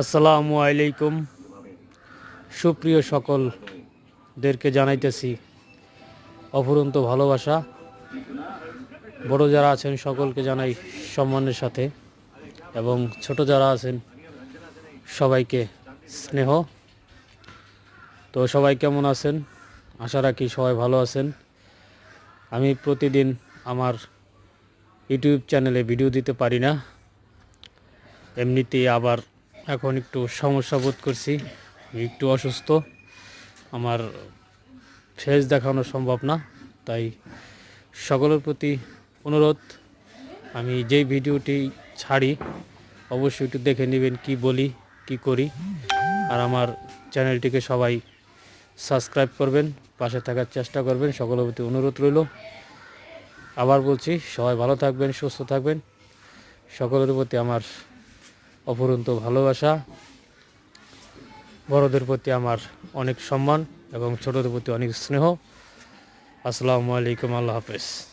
আসসালামু আলাইকুম। সুপ্রিয় সকলদেরকে জানাইতেছি অফুরন্ত ভালোবাসা। বড় যারা আছেন সকলকে জানাই সম্মানের সাথে এবং ছোট যারা আছেন সবাইকে স্নেহ। তো সবাই কেমন আছেন? আশা রাখি সবাই ভালো আছেন। আমি প্রতিদিন আমার ইউটিউব চ্যানেলে ভিডিও দিতে পারি না। এমনিতেই আবার এখন একটু সমস্যা বোধ করছি। একটু অসুস্থ। আমার ফেস দেখানো সম্ভব না, তাই সকলের প্রতি অনুরোধ, আমি যেই ভিডিওটি ছাড়ি, অবশ্যই একটু দেখে নেবেন কি বলি, কি করি। আর আমার চ্যানেলটিকে সবাই সাবস্ক্রাইব করবেন, পাশে থাকার চেষ্টা করবেন, সকলের প্রতি অনুরোধ রইল। আবার বলছি, সবাই ভালো থাকবেন, সুস্থ থাকবেন। সকলের প্রতি আমার অপরন্ত ভালোবাসা। বড়দের প্রতি আমার অনেক সম্মান এবং ছোটদের প্রতি অনেক স্নেহ। আসসালামু আলাইকুম, আল্লাহ হাফেজ।